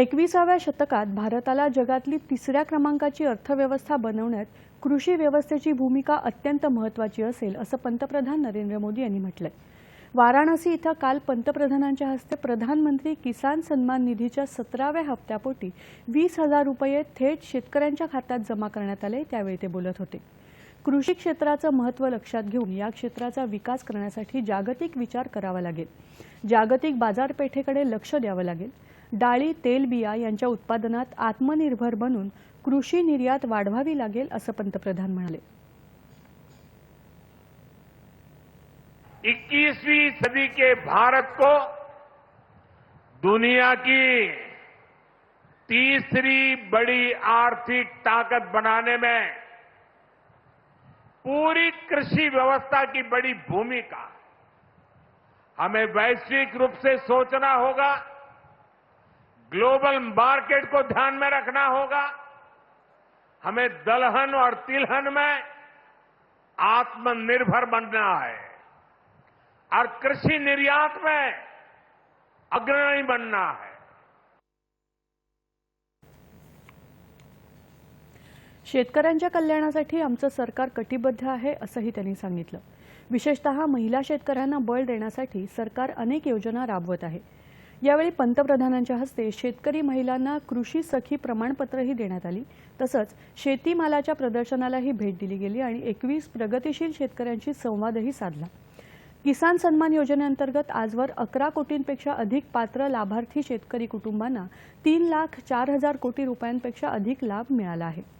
एकविसाव्या शतकात भारताला जगातली तिसऱ्या क्रमांकाची अर्थव्यवस्था बनवण्यात कृषी व्यवस्थेची भूमिका अत्यंत महत्त्वाची असेल असं पंतप्रधान नरेंद्र मोदी यांनी म्हटलंय. वाराणसी इथं काल पंतप्रधानांच्या हस्ते प्रधानमंत्री किसान सन्मान निधीच्या सतराव्या हप्त्यापोटी वीस हजार रुपये थेट शेतकऱ्यांच्या खात्यात जमा करण्यात आले त्यावेळी ते बोलत होते. कृषी क्षेत्राचं महत्त्व लक्षात घेऊन या क्षेत्राचा विकास करण्यासाठी जागतिक विचार करावा लागेल. जागतिक बाजारपेठेकडे लक्ष द्यावं लागेल. डाळी तेलबिया यांच्या उत्पादनात आत्मनिर्भर बनून कृषी निर्यात वाढवावी लागेल, असं पंतप्रधान म्हणाले. 21वीं सदी के भारत को दुनिया की तीसरी बड़ी आर्थिक ताकत बनाने में पूरी कृषि व्यवस्था की बड़ी भूमिका। हमें वैश्विक रूप से सोचना होगा ग्लोबल मार्केट को ध्यान में रखना होगा। हमें दलहन और तिलहन में आत्मनिर्भर बनना है और कृषि निर्यात में अग्रणी बनना है। शेतकऱ्यांच्या कल्याणासाठी आमचं सरकार कटिबद्ध आहे, असंही त्यांनी सांगितलं. विशेषतः महिला शेतकऱ्यांना बळ देण्यासाठी सरकार अनेक योजना राबवत आहे. यावेळी पंतप्रधानांच्या हस्ते शेतकरी महिलांना कृषी सखी प्रमाणपत्रही देण्यात आली. तसंच शेतीमालाच्या प्रदर्शनालाही भेट दिली गेली आणि एकवीस प्रगतीशील शेतकऱ्यांशी संवादही साधला. किसान सन्मान योजनेअंतर्गत आजवर अकरा कोटींपेक्षा अधिक पात्र लाभार्थी शेतकरी कुटुंबांना तीन लाख चार हजार कोटी रुपयांपेक्षा अधिक लाभ मिळाला आहे.